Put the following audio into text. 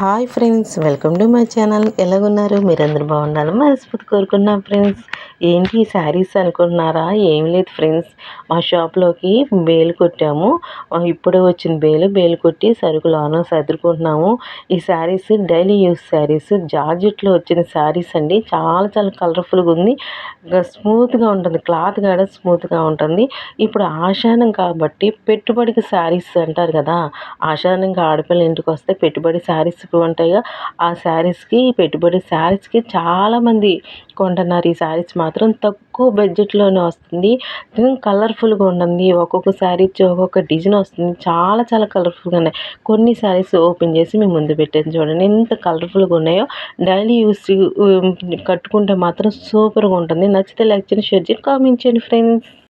Hi friends welcome to my channel. ఎలాగున్నారు మీరందరూ బాగుండాలి మనస్ఫూర్తి కోరుకున్నాం ఫ్రెండ్స్. ఏంటి శారీస్ అనుకుంటున్నారా? ఏం లేదు ఫ్రెండ్స్. మా షాప్లోకి బేలు కొట్టాము. ఇప్పుడే వచ్చిన బేలు బేలు కొట్టి సరుకులు ఆనో సర్దుకుంటున్నాము. ఈ శారీస్ డైలీ యూస్ శారీస్ జార్జెట్లో వచ్చిన శారీస్ అండి. చాలా చాలా కలర్ఫుల్గా ఉంది. స్మూత్గా ఉంటుంది. క్లాత్ కూడా స్మూత్గా ఉంటుంది. ఇప్పుడు ఆషానం కాబట్టి పెట్టుబడికి శారీస్ అంటారు కదా. ఆషాఢంగా ఆడపిల్ల ఇంటికి వస్తే పెట్టుబడి శారీస్ ఉంటాయిగా ఆ శారీస్కి పెట్టుబడి శారీస్కి చాలామంది కొంటున్నారు ఈ శారీస్ మాత్రం తక్కువ బడ్జెట్లోనే వస్తుంది. కలర్ఫుల్గా ఉంటుంది ఒక్కొక్క శారీ ఒక్కొక్క డిజైన్ వస్తుంది. చాలా చాలా కలర్ఫుల్గా ఉన్నాయి. కొన్ని శారీస్ ఓపెన్ చేసి మేము ముందు పెట్టాను చూడండి. ఎంత కలర్ఫుల్గా ఉన్నాయో. డైలీ యూస్ కట్టుకుంటే మాత్రం సూపర్గా ఉంటుంది. నచ్చితే లైక్ చేయండి షేర్ చేయండి కామెంట్ చేయండి ఫ్రెండ్స్.